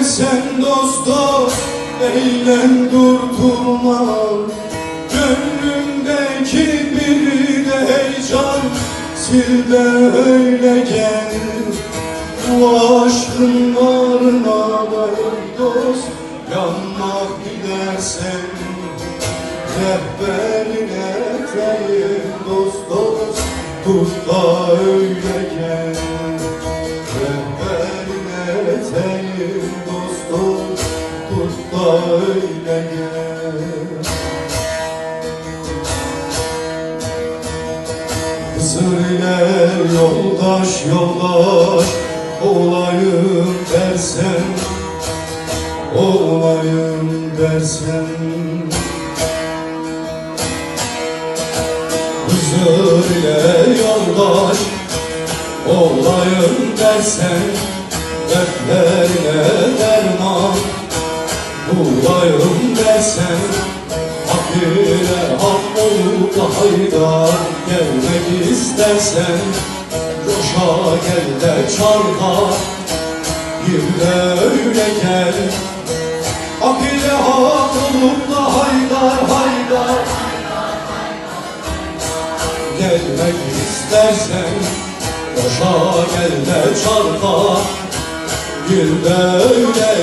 gidersen dost dost Eğlen durdurma Gönlümdeki bir de heyecan Sil de öyle gel. Bu aşkın varına da dost Yanmak gidersen. Rehberine eteyim dost dost Tut da öyle Rehberine eteyim dost dost Tut da öyle gel. Kızıyla yoldaş yoldaş Olayım dersen Olayım dersen. İle yoldaş Olayım dersen Dertlerine derman Bulayım dersen Hak ile hak olup da haydar Gelmek istersen Coşa gel de çalka Bir de öyle gel. Hak ile hak olup da haydar haydar. Gelmek istersen Boşa gel de çarpa Bir de öyle